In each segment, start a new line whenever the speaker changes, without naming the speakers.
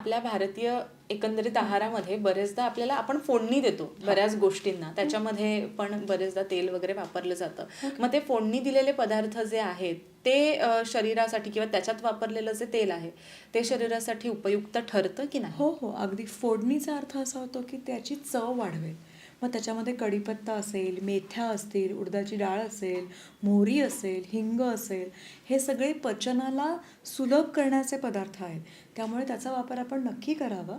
आपल्या भारतीय एकंदरीत आहारामध्ये बरेचदा आपल्याला आपण फोडणी देतो बऱ्याच गोष्टींना. त्याच्यामध्ये पण बरेचदा तेल वगैरे वापरलं जातं. मग ते फोडणी दिलेले पदार्थ जे आहेत ते अ, शरीरासाठी किंवा त्याच्यात वापरलेलं जे तेल आहे ते शरीरासाठी उपयुक्त ठरतं की नाही?
हो हो. अगदी फोडणीचा अर्थ असा होतो की त्याची चव वाढवेल. मग त्याच्यामध्ये कढीपत्ता असेल मेथ्या असतील उडदाची डाळ असेल मोहरी असेल हिंग असेल हे सगळे पचनाला सुलभ करण्याचे पदार्थ आहेत. त्यामुळे त्याचा वापर आपण नक्की करावा.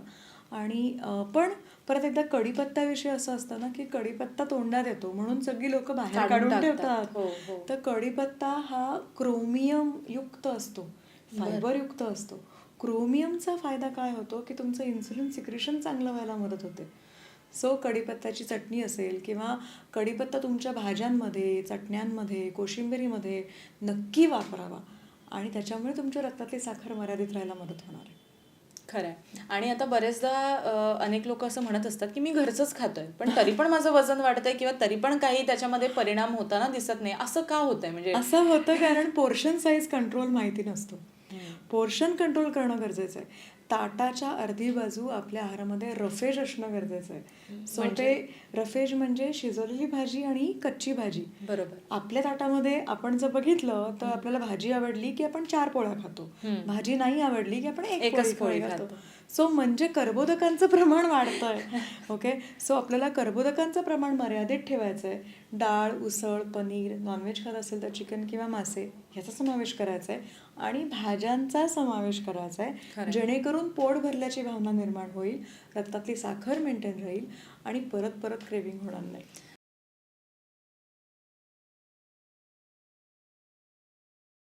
आणि पण परत एकदा कढीपत्त्याविषयी असं असतं ना की कढीपत्ता तोंडात येतो म्हणून सगळी लोक बाहेर
काढून.
ठेवतात.
हो, हो.
तर कढीपत्ता हा क्रोमियम युक्त असतो फायबर युक्त असतो. क्रोमियमचा फायदा काय होतो की तुमचं इन्सुलिन सिक्रेशन चांगलं व्हायला मदत होते. सो कढीपत्त्याची चटणी असेल किंवा कढीपत्ता तुमच्या भाज्यांमध्ये चटण्यांमध्ये कोशिंबिरीमध्ये नक्की वापरावा. आणि त्याच्यामुळे तुमच्या रक्तातली साखर मर्यादित राहायला मदत होणार आहे.
खरंय आणि आता बरेचदा अनेक लोक असं म्हणत असतात की मी घरचंच खातोय पण तरी पण माझं वजन वाढतंय किंवा तरी पण काही त्याच्यामध्ये परिणाम होताना दिसत नाही. असं का होतंय? म्हणजे
असं होतं कारण पोर्शन साईज कंट्रोल माहिती नसतो. पोर्शन कंट्रोल करणं गरजेचं आहे. ताटाच्या अर्धी बाजू आपल्या आहारामध्ये रफेज असणं गरजेचं आहे. सो ते रफेज म्हणजे शिजवलेली भाजी आणि कच्ची भाजी.
बरोबर.
आपल्या ताटामध्ये आपण जर बघितलं तर आपल्याला भाजी आवडली की आपण चार पोळ्या खातो. भाजी नाही आवडली की आपण एक
एकच
पोळी
खातो.
सो म्हणजे कर्बोदकांचं प्रमाण वाढतंय. ओके सो आपल्याला कर्बोदकांचं प्रमाण मर्यादित ठेवायचं आहे डाळ उसळ पनीर नॉनव्हेज खात असेल तर चिकन किंवा मासे ह्याचा समावेश करायचा आहे आणि भाज्यांचा समावेश करायचा आहे जेणेकरून पोट भरल्याची भावना निर्माण होईल रक्तातली साखर मेंटेन राहील आणि परत परत क्रेविंग होणार नाही.